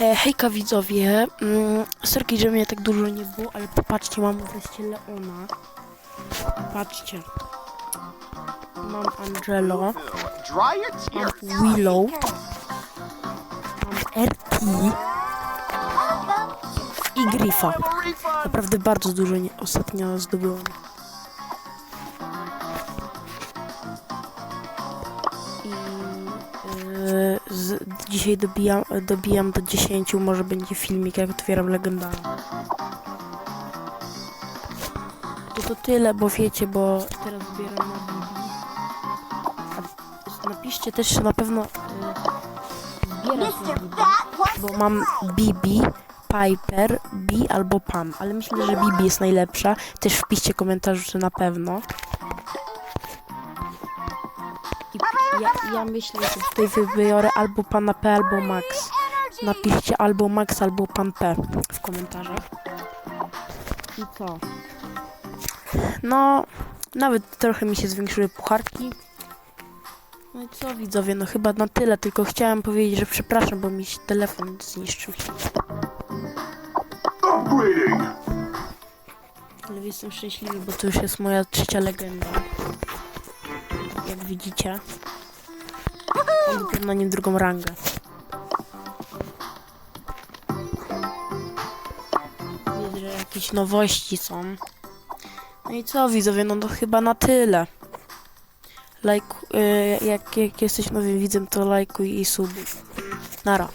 E, hejka widzowie, mm, sorki, że mnie tak dużo nie było, ale popatrzcie, mam wreszcie Leona. Patrzcie. Mam Angelo, mam. Willow, mam RT i. Refund. Naprawdę bardzo dużo nie, ostatnio zdobyłam. I yy, z, dzisiaj dobijam, dobijam do 10, może będzie filmik jak otwieram legendarny. To to tyle, bo wiecie, bo teraz zbieram na Bibi. Napiszcie też na pewno yy, zbierać na Bibi bo mam Bibi, Piper, Bi albo Pam, ale myślę, że Bibi jest najlepsza. Też wpiszcie komentarzu, czy na pewno. Ja, ja myślę, że tutaj wybiorę albo Pana P, albo Max. Napiszcie albo Max, albo Pan P w komentarzach. I co? No, nawet trochę mi się zwiększyły pucharki. No i co widzowie, no chyba na tyle, tylko chciałem powiedzieć, że przepraszam, bo mi się telefon zniszczył. Ale jestem szczęśliwy, bo to już jest moja trzecia legenda. Widzicie. Mam na nim drugą rangę. Widzę, że jakieś nowości są. No i co widzowie, no to chyba na tyle. Lajk, y, jak, jak jesteś nowym widzem, to lajkuj i subuj. Nara.